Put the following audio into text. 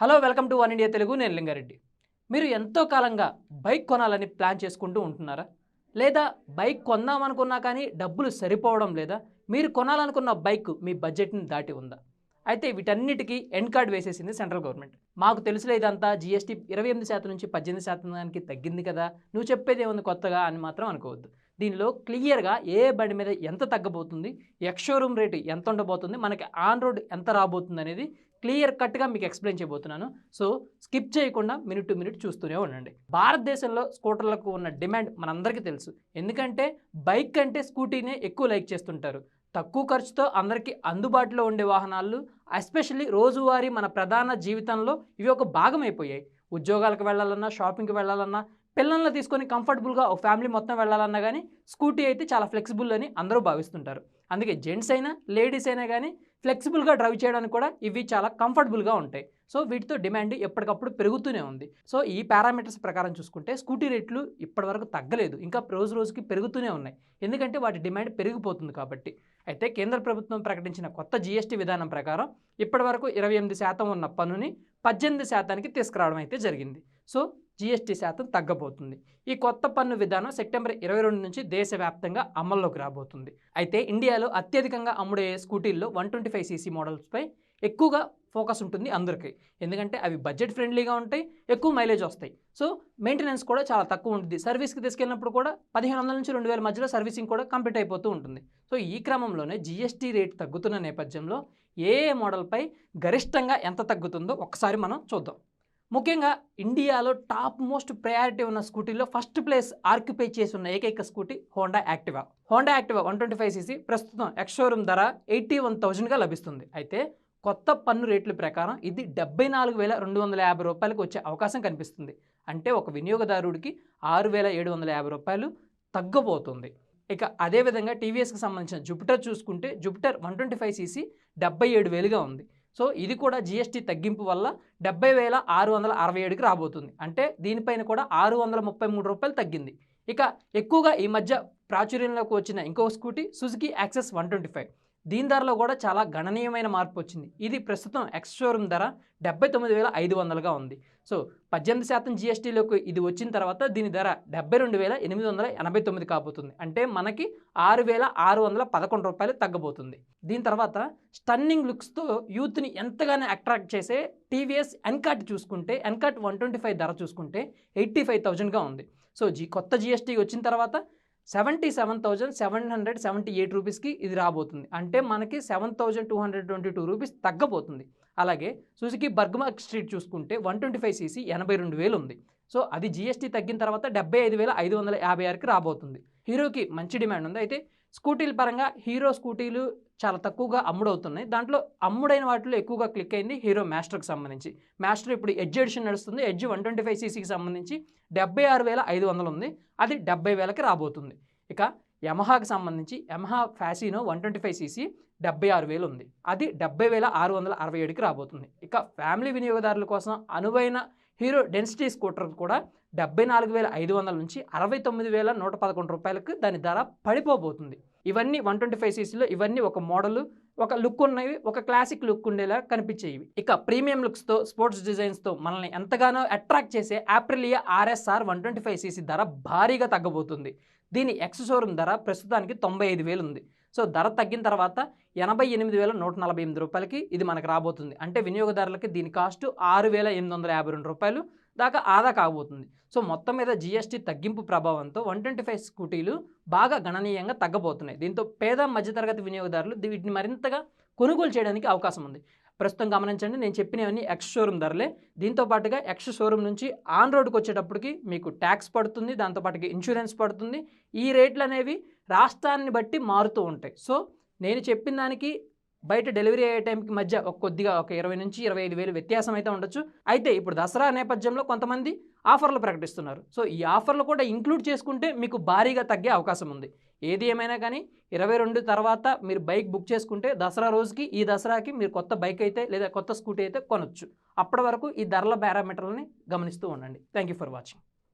Hello welcome to one India Telugu. నేను లింగారెడ్డి. మీరు ఎంతో కాలంగా బైక్ కొనాలని ప్లాన్ చేసుకుంటూ ఉంటున్నారా? లేదా బైక్ కొందామనుకున్నా కానీ డబ్బులు సరిపోవడం లేదా? మీరు కొనాలనుకున్న బైక్ మీ బడ్జెట్ని దాటి ఉందా? అయితే వీటన్నిటికీ ఎండ్ కార్డ్ వేసేసింది సెంట్రల్ గవర్నమెంట్. మాకు తెలుసులే ఇదంతా. జీఎస్టీ ఇరవై ఎనిమిది శాతం నుంచి పద్దెనిమిది శాతానికి తగ్గింది కదా. నువ్వు చెప్పేది ఏముంది కొత్తగా అని మాత్రం అనుకోవద్దు. దీనిలో క్లియర్గా ఏ బండి మీద ఎంత తగ్గబోతుంది ఎక్స్ షోరూమ్ రేటు ఎంత ఉండబోతుంది మనకి ఆన్ రోడ్ ఎంత రాబోతుంది అనేది క్లియర్ కట్గా మీకు ఎక్స్ప్లెయిన్ చేయబోతున్నాను. సో స్కిప్ చేయకుండా మినిట్ టు మినిట్ చూస్తూనే ఉండండి. భారతదేశంలో స్కూటర్లకు ఉన్న డిమాండ్ మనందరికీ తెలుసు. ఎందుకంటే బైక్ కంటే స్కూటీనే ఎక్కువ లైక్ చేస్తుంటారు. తక్కువ ఖర్చుతో అందరికీ అందుబాటులో ఉండే వాహనాలు ఎస్పెషల్లీ రోజువారీ మన ప్రధాన జీవితంలో ఇవి ఒక భాగం అయిపోయాయి ఉద్యోగాలకు వెళ్ళాలన్నా షాపింగ్కి వెళ్ళాలన్నా పిల్లల్ని తీసుకొని కంఫర్టబుల్గా ఒక ఫ్యామిలీ మొత్తం వెళ్ళాలన్నా కానీ స్కూటీ అయితే చాలా ఫ్లెక్సిబుల్ అని అందరూ భావిస్తుంటారు. అందుకే జెంట్స్ అయినా లేడీస్ అయినా కానీ ఫ్లెక్సిబుల్గా డ్రైవ్ చేయడానికి కూడా ఇవి చాలా కంఫర్టబుల్గా ఉంటాయి. సో వీటితో డిమాండ్ ఎప్పటికప్పుడు పెరుగుతూనే ఉంది. సో ఈ పారామీటర్స్ ప్రకారం చూసుకుంటే స్కూటీ రేట్లు ఇప్పటివరకు తగ్గలేదు. ఇంకా రోజు రోజుకి పెరుగుతూనే ఉన్నాయి. ఎందుకంటే వాటి డిమాండ్ పెరిగిపోతుంది కాబట్టి. అయితే కేంద్ర ప్రభుత్వం ప్రకటించిన కొత్త జీఎస్టీ విధానం ప్రకారం ఇప్పటివరకు ఇరవై ఎనిమిది శాతం ఉన్న పన్నుని పద్దెనిమిది శాతానికి తీసుకురావడం అయితే జరిగింది. సో జీఎస్టీ శాతం తగ్గబోతుంది. ఈ కొత్త పన్ను విధానం సెప్టెంబర్ ఇరవై రెండు నుంచి దేశవ్యాప్తంగా అమల్లోకి రాబోతుంది. అయితే ఇండియాలో అత్యధికంగా అమ్ముడే స్కూటీల్లో వన్ ట్వంటీ ఫైవ్ సీసీ మోడల్స్పై ఎక్కువగా ఫోకస్ ఉంటుంది అందరికీ. ఎందుకంటే అవి బడ్జెట్ ఫ్రెండ్లీగా ఉంటాయి ఎక్కువ మైలేజ్ వస్తాయి. సో మెయింటెనెన్స్ కూడా చాలా తక్కువ ఉంటుంది. సర్వీస్కి తీసుకెళ్ళినప్పుడు కూడా పదిహేను వందల నుంచి రెండు వేల మధ్యలో సర్వీసింగ్ కూడా కంప్లీట్ అయిపోతూ ఉంటుంది. సో ఈ క్రమంలోనే జీఎస్టీ రేట్ తగ్గుతున్న నేపథ్యంలో ఏ మోడల్పై గరిష్టంగా ఎంత తగ్గుతుందో ఒకసారి మనం చూద్దాం. ముఖ్యంగా ఇండియాలో టాప్ మోస్ట్ ప్రయారిటీ ఉన్న స్కూటీలో ఫస్ట్ ప్లేస్ ఆర్క్యుపై చేసి ఉన్న ఏకైక scooty Honda Activa. Honda Activa one twenty five CC ప్రస్తుతం ఎక్స్షోరూమ్ ధర ఎయిటీ వన్ థౌజండ్గా లభిస్తుంది. అయితే కొత్త పన్ను రేట్ల ప్రకారం ఇది డెబ్బై నాలుగు వేల రెండు వందల యాభై రూపాయలకు వచ్చే అవకాశం కనిపిస్తుంది. అంటే ఒక వినియోగదారుడికి ఆరు వేల ఏడు వందల యాభై రూపాయలు తగ్గబోతుంది. ఇక అదేవిధంగా టీవీఎస్కి సంబంధించిన జూపిటర్ చూసుకుంటే Jupiter one twenty five CC డెబ్బై ఏడు వేలుగా ఉంది. సో ఇది కూడా జీఎస్టీ తగ్గింపు వల్ల డెబ్బై వేల ఆరు వందల అరవై ఏడుకి రాబోతుంది. అంటే దీనిపైన కూడా ఆరు వందల ముప్పై మూడు రూపాయలు తగ్గింది. ఇక ఎక్కువగా ఈ మధ్య ప్రాచుర్యంలోకి వచ్చిన ఇంకో scooty Suzuki Access one twenty five. దీని ధరలో కూడా చాలా గణనీయమైన మార్పు వచ్చింది. ఇది ప్రస్తుతం ఎక్స్ షోరూమ్ ధర డెబ్బై తొమ్మిది వేల ఐదు వందలుగా ఉంది. సో పద్దెనిమిది శాతం జిఎస్టీలోకి ఇది వచ్చిన తర్వాత దీని ధర డెబ్బై రెండు వేల ఎనిమిది వందల ఎనభై తొమ్మిది కాబోతుంది. అంటే మనకి ఆరు వేల ఆరు వందల పదకొండు రూపాయలు తగ్గబోతుంది. దీని తర్వాత స్టన్నింగ్ లుక్స్తో యూత్ని ఎంతగానో అట్రాక్ట్ చేసే టీవీఎస్ ఎన్కాట్ చూసుకుంటే ఎన్కాట్ వన్ ట్వంటీ ఫైవ్ ధర చూసుకుంటే ఎయిటీ ఫైవ్ థౌజండ్గా ఉంది. సో జీ కొత్త జీఎస్టీ వచ్చిన తర్వాత seventy seven thousand seven hundred seventy eight రూపీస్కి ఇది రాబోతుంది. అంటే మనకి seven thousand two hundred twenty two rupees తగ్గబోతుంది. అలాగే సుజుకి బర్గ్మార్క్ స్ట్రీట్ చూసుకుంటే వన్ ట్వంటీ ఫైవ్ సీసీ ఎనభై రెండు వేలు ఉంది. సో అది జీఎస్టీ తగ్గిన తర్వాత డెబ్బై ఐదు వేల ఐదు వందల యాభై ఆరుకి రాబోతుంది. హీరోకి మంచి డిమాండ్ ఉంది. అయితే స్కూటీల పరంగా హీరో స్కూటీలు చాలా తక్కువగా అమ్ముడవుతున్నాయి. దాంట్లో అమ్ముడైన వాటిలో ఎక్కువగా క్లిక్ అయింది హీరో మాస్టర్కి సంబంధించి. మాస్టర్ ఇప్పుడు ఎడ్జ్ ఎడిషన్ నడుస్తుంది. ఎడ్జ్ వన్ ట్వంటీ ఫైవ్ సీసీకి సంబంధించి డెబ్బై ఆరు వేల ఐదు వందలు ఉంది. అది డెబ్బై వేలకి రాబోతుంది. ఇక యమహాకి సంబంధించి Yamaha Fascino one twenty five CC డెబ్బై ఆరు వేలు ఉంది. అది డెబ్బై వేల ఆరు వందల అరవై ఏడుకి రాబోతుంది. ఇక ఫ్యామిలీ వినియోగదారుల కోసం అనువైన హీరో డెన్సిటీ స్కూటర్ కూడా డెబ్బై నాలుగు వేల ఐదు వందల నుంచి అరవై తొమ్మిది వేల నూట పదకొండు రూపాయలకు దాని ధర పడిపోబోతుంది. ఇవన్నీ వన్ ట్వంటీ ఫైవ్ సీసీలో ఇవన్నీ ఒక మోడల్ ఒక లుక్ ఉన్నవి ఒక క్లాసిక్ లుక్ ఉండేలా కనిపించేవి. ఇక ప్రీమియం లుక్స్తో స్పోర్ట్స్ డిజైన్స్తో మనల్ని ఎంతగానో అట్రాక్ట్ చేసే Aprilia RSR one twenty five CC ధర భారీగా తగ్గబోతుంది. దీని ఎక్స్ షోరూమ్ ధర ప్రస్తుతానికి తొంభై ఐదు వేలు ఉంది. సో ధర తగ్గిన తర్వాత ఎనభై ఎనిమిది వేల నూట నలభై ఎనిమిది రూపాయలకి ఇది మనకు రాబోతుంది. అంటే వినియోగదారులకి దీని కాస్ట్ ఆరు వేల ఎనిమిది వందల యాభై రెండు రూపాయలు దాకా ఆదా కాబోతుంది. సో మొత్తం మీద జీఎస్టీ తగ్గింపు ప్రభావంతో వన్ ట్వంటీ ఫైవ్ స్కూటీలు బాగా గణనీయంగా తగ్గబోతున్నాయి. దీంతో పేద మధ్యతరగతి వినియోగదారులు వీటిని మరింతగా కొనుగోలు చేయడానికి అవకాశం ఉంది. ప్రస్తుతం గమనించండి నేను చెప్పినవన్నీ ఎక్స్ షోరూమ్ ధరలే. దీంతో పాటుగా ఎక్స్ షోరూమ్ నుంచి ఆన్ రోడ్కి వచ్చేటప్పటికి మీకు ట్యాక్స్ పడుతుంది దాంతోపాటుగా ఇన్సూరెన్స్ పడుతుంది. ఈ రేట్లు అనేవి రాష్ట్రాన్ని బట్టి మారుతూ ఉంటాయి. సో నేను చెప్పిన దానికి బయట డెలివరీ అయ్యే టైంకి మధ్య ఒక కొద్దిగా ఒక ఇరవై నుంచి ఇరవై ఐదు వేలు వ్యత్యాసం అయితే ఉండొచ్చు. అయితే ఇప్పుడు దసరా నేపథ్యంలో కొంతమంది ఆఫర్లు ప్రకటిస్తున్నారు. సో ఈ ఆఫర్లు కూడా ఇంక్లూడ్ చేసుకుంటే మీకు భారీగా తగ్గే అవకాశం ఉంది. ఏది ఏమైనా కానీ ఇరవై రెండు తర్వాత మీరు బైక్ బుక్ చేసుకుంటే దసరా రోజుకి ఈ దసరాకి మీరు కొత్త బైక్ అయితే లేదా కొత్త స్కూటీ అయితే కొనొచ్చు. అప్పటి వరకు ఈ ధరల పారామీటర్లని గమనిస్తూ ఉండండి. Thank you for watching.